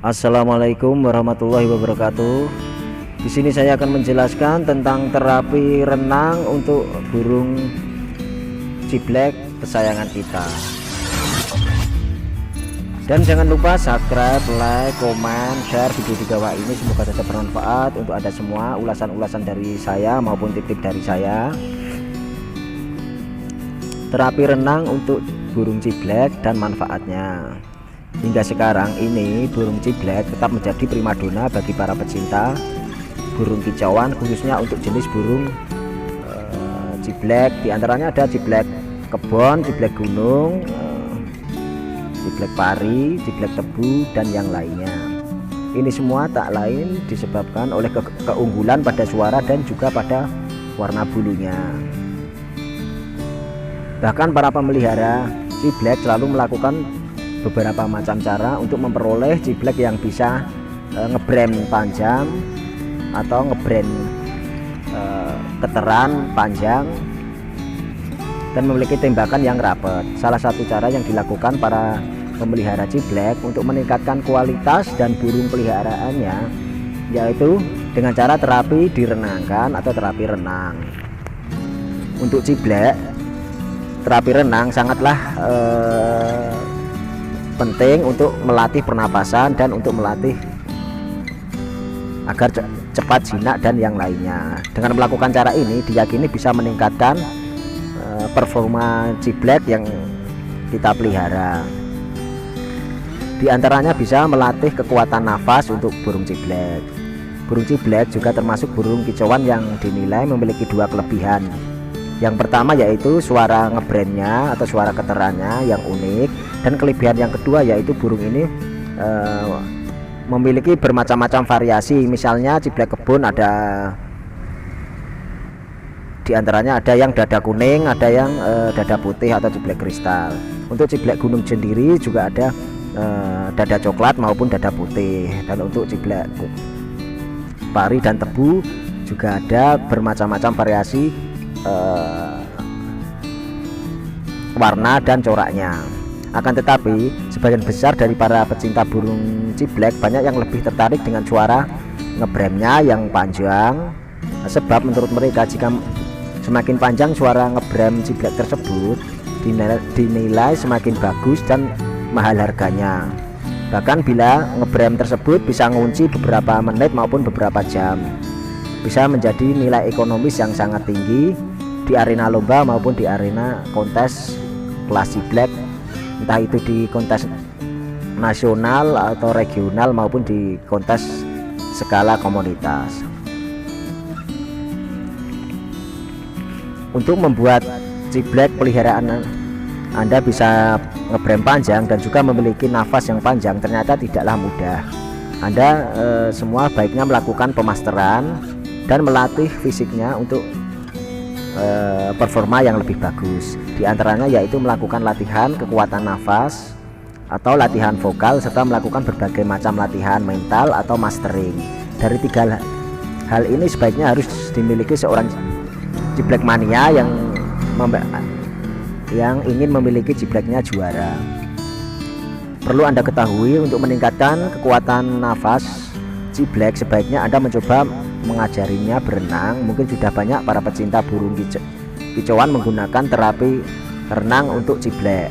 Assalamualaikum warahmatullahi wabarakatuh. Di sini saya akan menjelaskan tentang terapi renang untuk burung ciblek kesayangan kita. Dan jangan lupa subscribe, like, komen, share video di bawah ini semoga saja bermanfaat untuk Anda semua ulasan-ulasan dari saya maupun tip-tip dari saya. Terapi renang untuk burung ciblek dan manfaatnya. Hingga sekarang ini burung ciblek tetap menjadi primadona bagi para pecinta burung kicauan khususnya untuk jenis burung uh, ciblek di antaranya ada ciblek kebon, ciblek gunung, uh, ciblek pari, ciblek tebu dan yang lainnya. Ini semua tak lain disebabkan oleh ke keunggulan pada suara dan juga pada warna bulunya. Bahkan para pemelihara ciblek selalu melakukan beberapa macam cara untuk memperoleh ciblek yang bisa e, ngebrand panjang atau ngebrand e, keteran panjang dan memiliki tembakan yang rapat. Salah satu cara yang dilakukan para pemelihara ciblek untuk meningkatkan kualitas dan burung peliharaannya yaitu dengan cara terapi direnangkan atau terapi renang. Untuk ciblek, terapi renang sangatlah eh, penting untuk melatih pernapasan dan untuk melatih agar cepat jinak dan yang lainnya. Dengan melakukan cara ini diyakini bisa meningkatkan uh, performa ciblek yang kita pelihara. Di antaranya bisa melatih kekuatan nafas untuk burung ciblek burung ciblek juga termasuk burung kicauan yang dinilai memiliki dua kelebihan. Yang pertama yaitu suara ngebrandnya atau suara keterannya yang unik dan kelebihan yang kedua yaitu burung ini uh, memiliki bermacam-macam variasi. Misalnya ciblek kebun ada di antaranya ada yang dada kuning ada yang uh, dada putih atau ciblek kristal. Untuk ciblek gunung sendiri juga ada uh, dada coklat maupun dada putih. Dan untuk ciblek pari dan tebu juga ada bermacam-macam variasi uh, warna dan coraknya akan tetapi sebagian besar dari para pecinta burung ciblek banyak yang lebih tertarik dengan suara ngebremnya yang panjang. Sebab menurut mereka jika semakin panjang suara ngebrem ciblek tersebut dinilai, semakin bagus dan mahal harganya. Bahkan bila ngebrem tersebut bisa ngunci beberapa menit maupun beberapa jam. Bisa menjadi nilai ekonomis yang sangat tinggi di arena lomba maupun di arena kontes kelas black entah itu di kontes nasional atau regional maupun di kontes skala komunitas. Untuk membuat ciblek peliharaan anda bisa ngebrem panjang dan juga memiliki nafas yang panjang. Ternyata tidaklah mudah. Anda e, semua baiknya melakukan pemasteran dan melatih fisiknya untuk Eh, performa yang lebih bagus. Di antaranya yaitu melakukan latihan kekuatan nafas atau latihan vokal serta melakukan berbagai macam latihan mental atau mastering. Dari tiga hal ini sebaiknya harus dimiliki seorang ciblek mania yang yang ingin memiliki cibleknya juara. Perlu anda ketahui untuk meningkatkan kekuatan nafas ciblek sebaiknya anda mencoba mengajarinya berenang. Mungkin sudah banyak para pecinta burung kicauan menggunakan terapi renang untuk ciblek.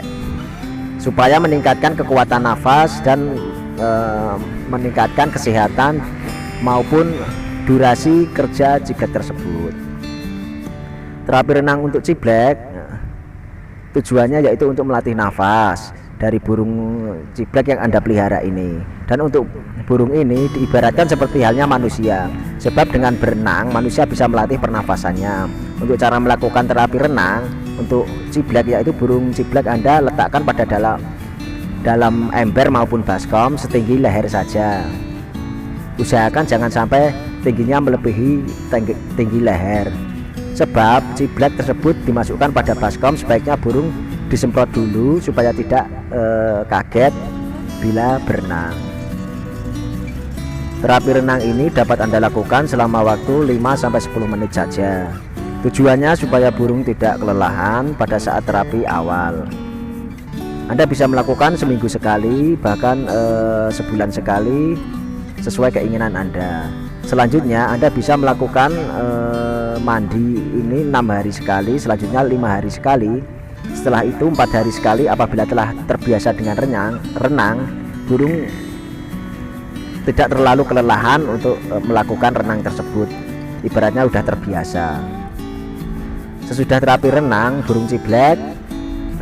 Supaya meningkatkan kekuatan nafas dan e, meningkatkan kesehatan maupun durasi kerja jika tersebut. Terapi renang untuk ciblek tujuannya yaitu untuk melatih nafas dari burung ciblek yang anda pelihara ini. Dan untuk burung ini diibaratkan seperti halnya manusia. Sebab dengan berenang manusia bisa melatih pernafasannya. Untuk cara melakukan terapi renang untuk ciblek yaitu burung ciblek anda letakkan pada dalam dalam ember maupun baskom setinggi leher saja. Usahakan jangan sampai tingginya melebihi tinggi, tinggi leher. Sebab ciblek tersebut dimasukkan pada baskom sebaiknya burung disemprot dulu supaya tidak eh, kaget bila berenang. Terapi renang ini dapat anda lakukan selama waktu 5-10 menit saja. Tujuannya supaya burung tidak kelelahan pada saat terapi awal. Anda bisa melakukan seminggu sekali bahkan eh, sebulan sekali sesuai keinginan Anda. Selanjutnya Anda bisa melakukan eh, mandi ini enam hari sekali selanjutnya lima hari sekali setelah itu empat hari sekali apabila telah terbiasa dengan renang renang burung tidak terlalu kelelahan untuk eh, melakukan renang tersebut. Ibaratnya sudah terbiasa. Sesudah terapi renang burung ciblek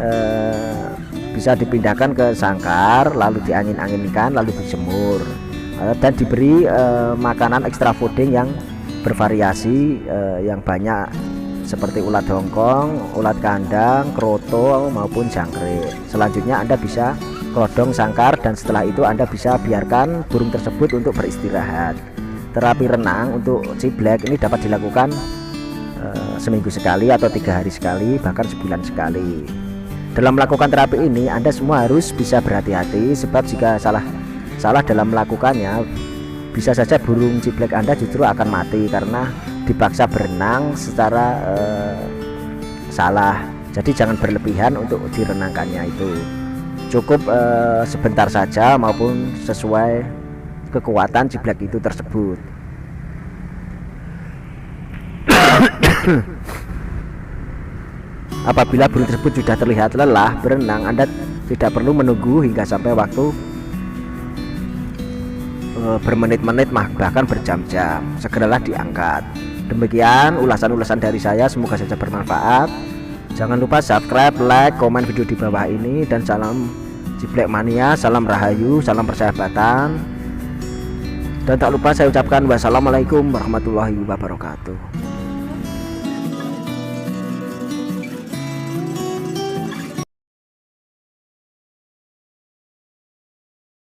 eh, bisa dipindahkan ke sangkar lalu diangin-anginkan lalu dijemur. Uh, dan diberi uh, makanan ekstra fooding yang bervariasi uh, yang banyak seperti ulat hongkong, ulat kandang, kroto maupun jangkrik. Selanjutnya Anda bisa kodong sangkar dan setelah itu Anda bisa biarkan burung tersebut untuk beristirahat. Terapi renang untuk ciblek ini dapat dilakukan uh, seminggu sekali atau tiga hari sekali bahkan sebulan sekali. Dalam melakukan terapi ini, Anda semua harus bisa berhati-hati sebab jika salah salah dalam melakukannya, bisa saja burung ciblek Anda justru akan mati karena dipaksa berenang secara eh, salah. Jadi jangan berlebihan untuk direnangkannya itu. Cukup eh, sebentar saja maupun sesuai kekuatan ciblek itu tersebut. Apabila burung tersebut sudah terlihat lelah berenang, Anda tidak perlu menunggu hingga sampai waktu e, bermenit-menit bahkan berjam-jam. Segeralah diangkat. Demikian ulasan-ulasan dari saya, semoga saja bermanfaat. Jangan lupa subscribe, like, komen video di bawah ini dan salam Ciblek Mania, salam Rahayu, salam persahabatan. Dan tak lupa saya ucapkan wassalamualaikum warahmatullahi wabarakatuh.